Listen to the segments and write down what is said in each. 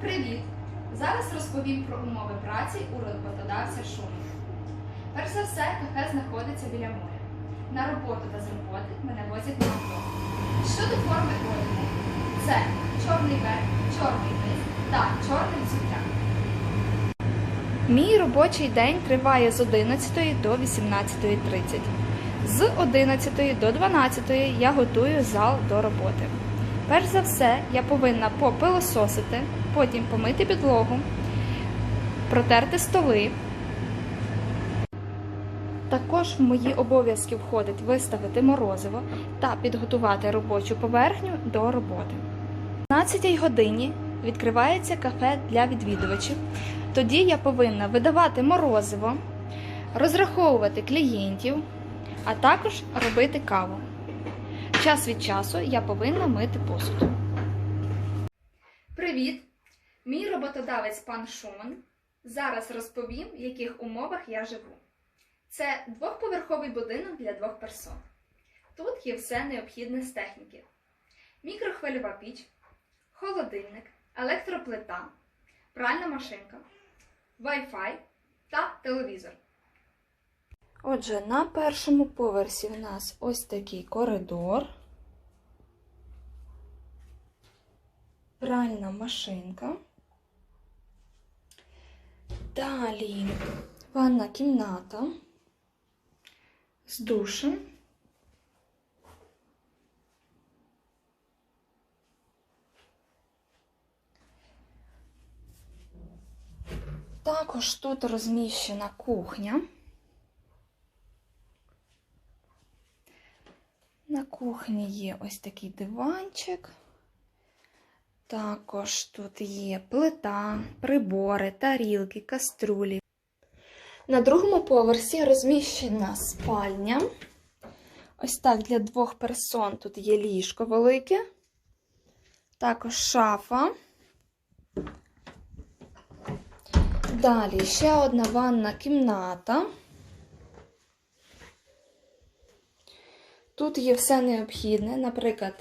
Привіт! Зараз розповім про умови праці у роботодавця Шумі. Перш за все, кафе знаходиться біля моря. На роботу та з роботи мене возять на авто. Щодо форми одягу, це чорний верх, чорний низ та чорне взуття. Мій робочий день триває з 11 до 18.30. З 11 до 12 я готую зал до роботи. Перш за все, я повинна попилососити, потім помити підлогу, протерти столи. Також в мої обов'язки входить виставити морозиво та підготувати робочу поверхню до роботи. О 12 годині відкривається кафе для відвідувачів. Тоді я повинна видавати морозиво, розраховувати клієнтів, а також робити каву. Час від часу я повинна мити посуд. Привіт! Мій роботодавець пан Шуман. Зараз розповім, в яких умовах я живу. Це двохповерховий будинок для двох персон. Тут є все необхідне з техніки: мікрохвильова піч, холодильник, електроплита, пральна машинка, Wi-Fi та телевізор. Отже, на першому поверсі у нас ось такий коридор, пральна машинка. Далі ванна кімната з душем. Також тут розміщена кухня. На кухні є ось такий диванчик. Також тут є плита, прибори, тарілки, каструлі. На другому поверсі розміщена спальня. Ось так для двох персон тут є ліжко велике, також шафа. Далі ще одна ванна кімната. Тут є все необхідне, наприклад,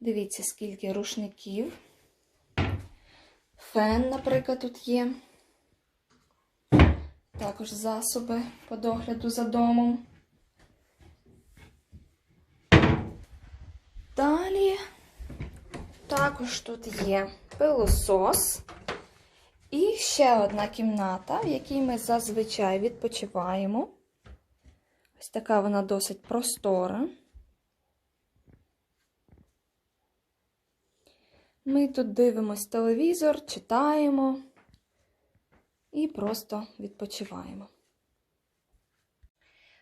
дивіться, скільки рушників. Фен, наприклад, тут є. Також засоби по догляду за домом. Далі також тут є пилосос. І ще одна кімната, в якій ми зазвичай відпочиваємо. Ось така вона досить простора. Ми тут дивимось телевізор, читаємо і просто відпочиваємо.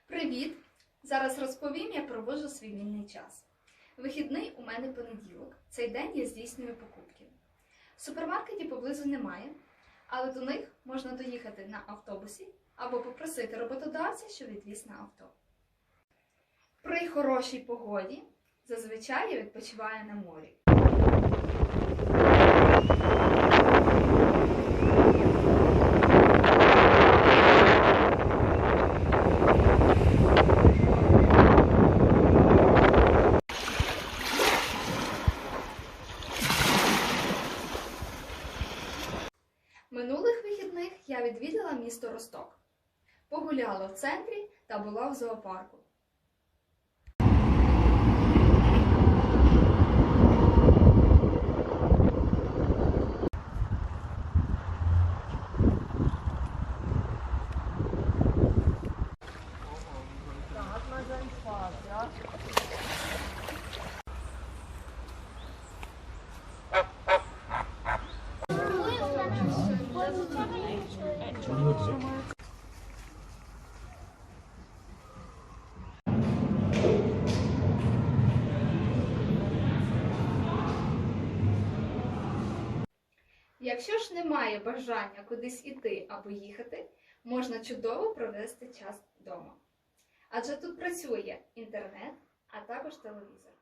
Привіт! Зараз розповім, як проводжу свій вільний час. Вихідний у мене понеділок. Цей день я здійснюю покупки. Супермаркетів поблизу немає, але до них можна доїхати на автобусі або попросити роботодавця, що відвіз на авто. При хорошій погоді зазвичай я відпочиваю на морі. Минулих вихідних я відвідала місто Росток. Погуляла в центрі та була в зоопарку. Якщо ж немає бажання кудись іти або їхати, можна чудово провести час вдома. Адже тут працює інтернет, а також телевізор.